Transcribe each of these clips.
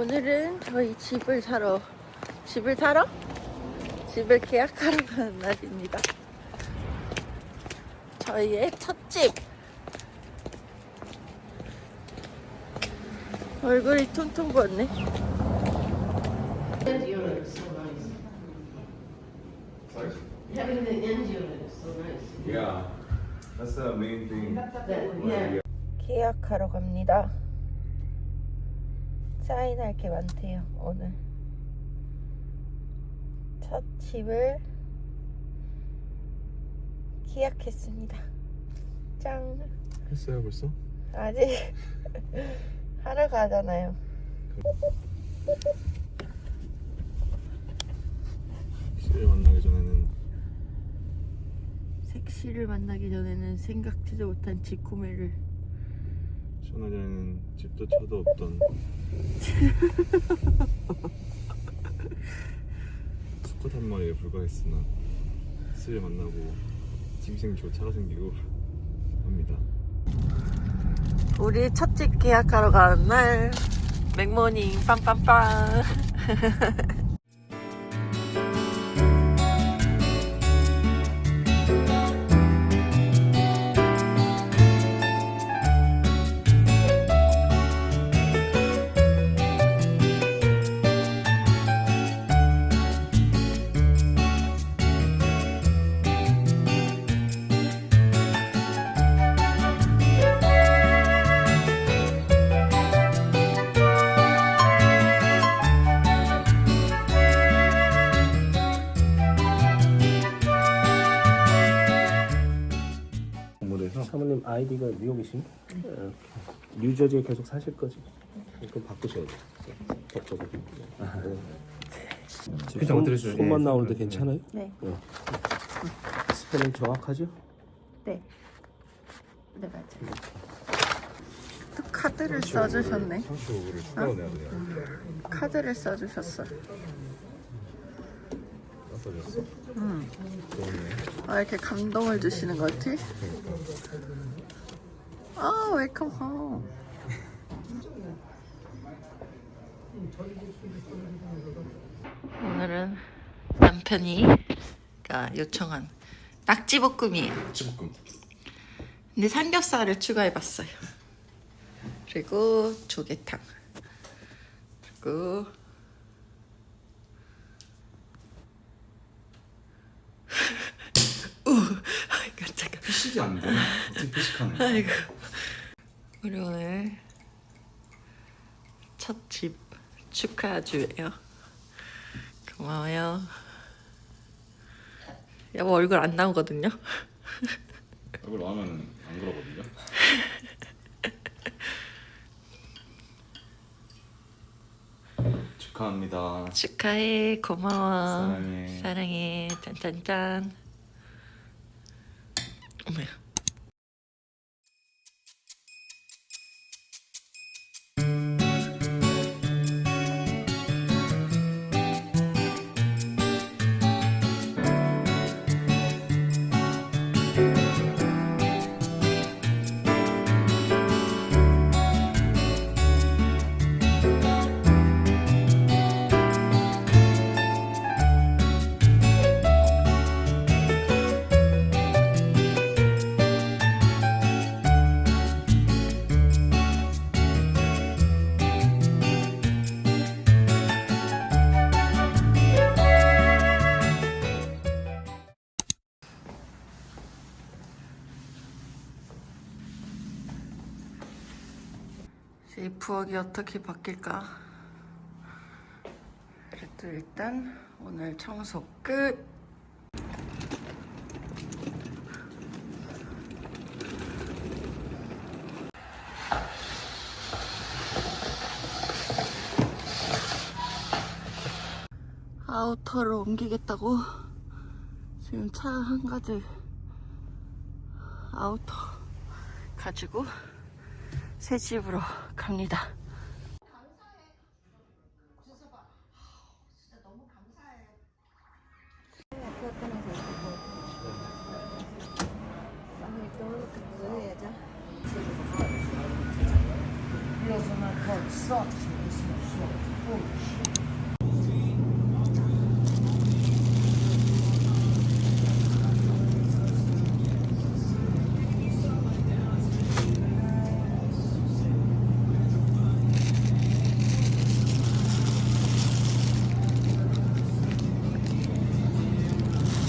오늘은 저희 집을 사러 집을 사러 집을 계약하러 가는 날입니다. 저희의 첫 집. 얼굴이 퉁퉁 부었네. 계약하러 갑니다. 사인할 게 많대요, 오늘. 첫 집을 계약했습니다. 짱. 했어요 벌써? 아직 하러 가잖아요. 씨를 만나기 전에는 색시를 만나기 전에는 생각지도 못한 집 구매를 전에는 집도 차도 없던. 수컷 한 마리에 불과했으나 씨를 만나고 집이 생기고 차가 생기고 합니다. 우리 첫 집 계약하러 가는 날. 맥모닝 빰빰빰 아이디가 뉴욕이신? 네. 뉴저지에 계속 사실 거지? 그럼 바꾸셔야 돼. 법적으로. 그 잘못들으시죠. 손만 예, 나오는데 예. 괜찮아요? 네. 스펠링 정확하죠? 네. 네, 맞아요. 또 카드를 써주셨네. 35불을 추가로 내야 돼요. 카드를 써주셨어. 써줬어? 음. 좋네. 아, 이렇게 감동을 주시는 것 같아? 아, 웰컴 홈. 오늘은 남편이 가 요청한 낙지볶음이에요. 찌볶음. 근데 삼겹살을 추가해봤어요. 그리고 조개탕. 그리고 우, 아이 깜짝이야. 피식이 안 돼. 어떻게 피식하네. 아이고. 우리 오늘 첫 집 축하주예요. 고마워요. 여보 얼굴 안 나오거든요. 얼굴 나오면 안 그러거든요. 축하합니다. 축하해 고마워 사랑해. 사랑해 짠짠짠 어머야 이 부엌이 어떻게 바뀔까? 그래도 일단 오늘 청소 끝. 아우터를 옮기겠다고? 지금 차 한 가지 아우터 가지고 새 집으로 갑니다.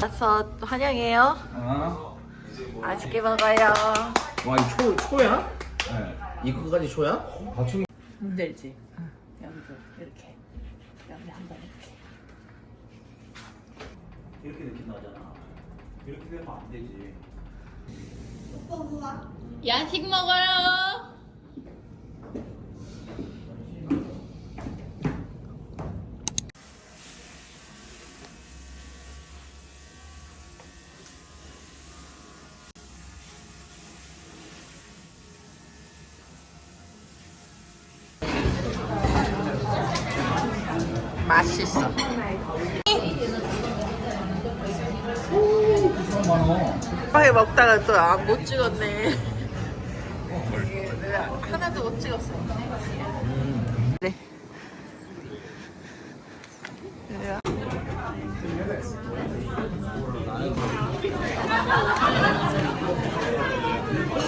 와서 환영해요. 아. 맛있게 먹어요. 와, 이 초, 초야? 네. 이거까지 초야? 힘들지. 여기도 이렇게 여기 한번 이렇게. 이렇게 느낌 나잖아. 이렇게 되면 안 되지. 야식 먹어요. 맛있어. 빨리 먹다가 또안못 찍었네. 하나도 못 찍었어. 네.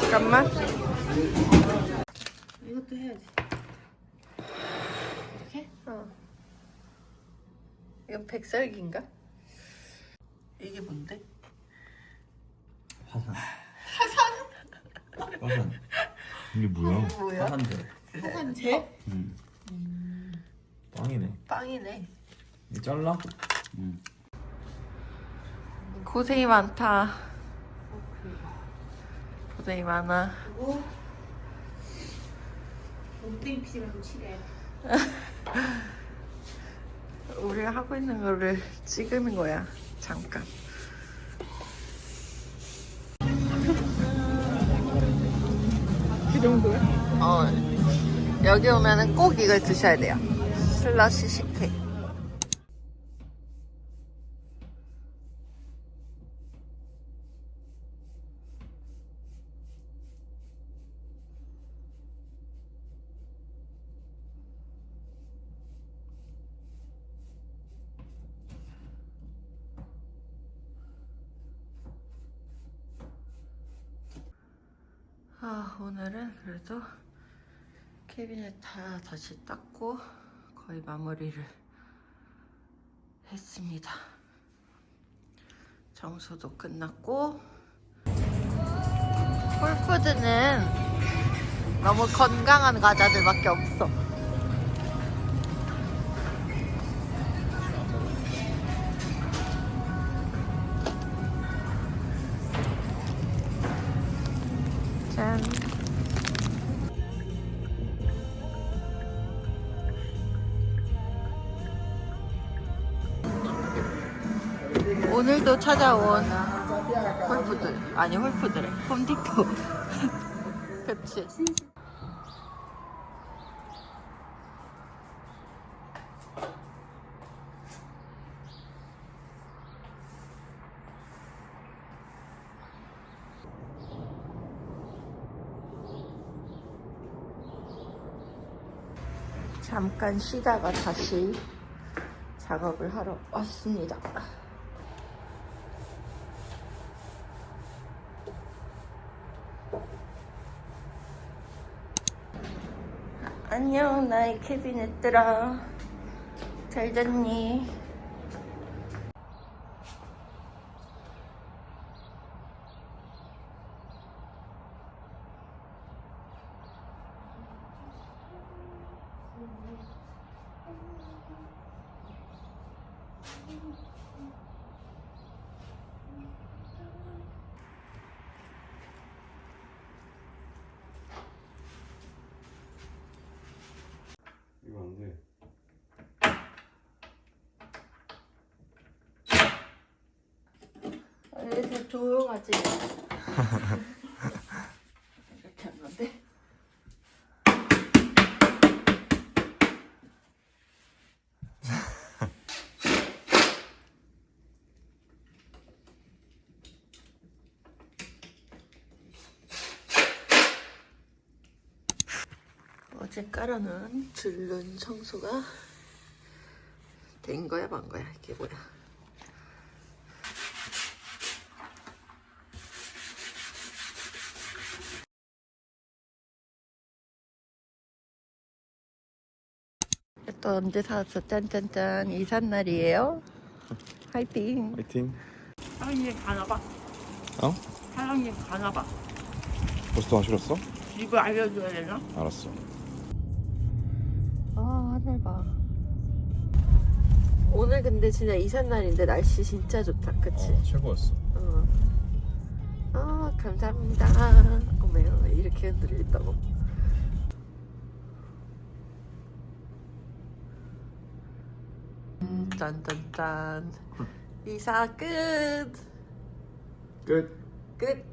잠깐만. 이것도 해야지. 어. 이건 백설기인가? 이게 뭔데? 화산. 이게 뭐야? 뭐야? 화산들. 한제 빵이네. 빵이네. 이 잘라? 고생이 많다. 고생이 많아. 몸땡 피지 말고 칠해. 우리가 하고 있는 거를 찍는 거야. 잠깐. 그 정도야? 어. 여기 오면은 꼭 이걸 드셔야 돼요. 슬러시 식혜. 아, 오늘은 그래도 캐비넷 다 다시 닦고 거의 마무리를 했습니다. 청소도 끝났고 홀푸드는 너무 건강한 과자들밖에 없어. 오늘도 찾아온 홀푸드 아니 홀푸드래 홈디포 그치. 잠깐 쉬다가 다시 작업을 하러 왔습니다. 안녕 나의 캐비넷들아 잘 잤니? 이거 안 돼. 여기서 조용하지. 이렇게 한 건데. 어제 깔아놓은 줄눈 청소가 된 거야 만 거야? 이게 뭐야 또 언제 사왔어 짠짠짠 이삿날이에요 화이팅 화이팅. 사장님 가나봐. 어? 사장님 가나봐. 벌써 안 싫었어? 집을 알려줘야 되나? 알았어. 아 하늘 봐. 오늘 근데 진짜 이삿날인데 날씨 진짜 좋다, 그치? 최고였어. 어. 아 감사합니다. 어메요 이렇게 흔들린다고. 음, 짠짠짠. 이사 끝. 끝. 끝.